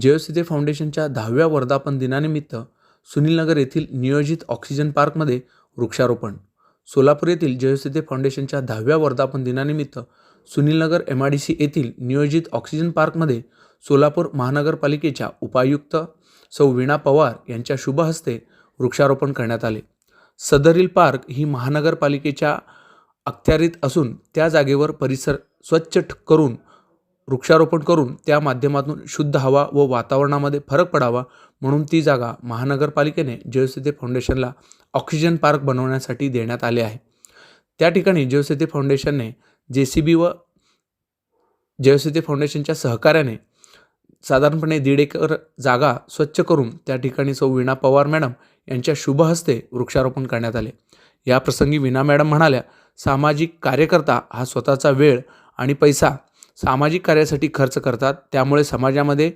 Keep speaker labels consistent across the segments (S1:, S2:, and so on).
S1: जयसिद्धे फाउंडेशनच्या दहाव्या वर्धापन दिनानिमित्त सुनीलनगर येथील नियोजित ऑक्सिजन पार्कमध्ये वृक्षारोपण. सोलापूर येथील जयसिद्धे फाउंडेशनच्या दहाव्या वर्धापन दिनानिमित्त Sunilnagar M I D C येथील नियोजित ऑक्सिजन पार्कमध्ये सोलापूर महानगरपालिकेच्या उपायुक्त सौ वीणा पवार यांच्या शुभ हस्ते वृक्षारोपण करण्यात आले. सदरील पार्क ही महानगरपालिकेच्या अखत्यारीत असून त्या जागेवर परिसर स्वच्छ करून वृक्षारोपण करून त्या माध्यमातून शुद्ध हवा व वातावरणामध्ये फरक पडावा म्हणून ती जागा महानगरपालिकेने जयसिद्धे फाउंडेशनला ऑक्सिजन पार्क बनवण्यासाठी देण्यात आले आहे. त्या ठिकाणी जयसिद्धे फाउंडेशनने जे सी बी व जयसिद्धे फाउंडेशनच्या सहकार्याने साधारणपणे दीड एकर जागा स्वच्छ करून त्या ठिकाणी सौ वीणा पवार मॅडम यांच्या शुभ हस्ते वृक्षारोपण करण्यात आले. या प्रसंगी वीणा मॅडम म्हणाल्या सामाजिक कार्यकर्ता हा स्वतःचा वेळ आणि पैसा सामाजिक कार्यासाठी खर्च करतात. त्यामुळे समाजामध्ये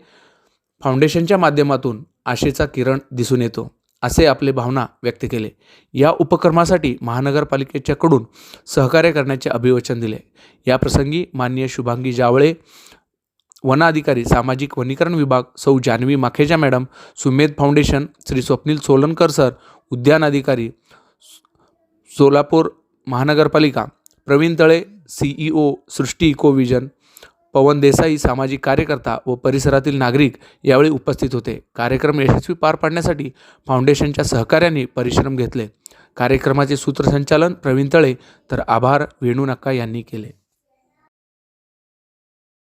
S1: फाउंडेशनच्या माध्यमातून आशेचा किरण दिसून येतो असे आपले भावना व्यक्त केले. या उपक्रमासाठी महानगरपालिकेच्याकडून सहकार्य करण्याचे अभिवचन दिले. या प्रसंगी माननीय शुभांगी जावळे वनाधिकारी सामाजिक वनीकरण विभाग सौ Janhavi Makheja madam Sumedh foundation Shri Swapnil Solankar sir उद्यान अधिकारी सोलापूर महानगरपालिका Pravin Tale CEO Srushti eco vision Pawan Desai सामाजिक कार्यकर्ता व परिसरातील नागरिक यावेळी उपस्थित होते. कार्यक्रम यशस्वी पार पाडण्यासाठी फाउंडेशनच्या सहकार्याने परिश्रम घेतले. कार्यक्रमाचे सूत्रसंचालन प्रवीण तळे तर आभार वेणू नक्का यांनी केले.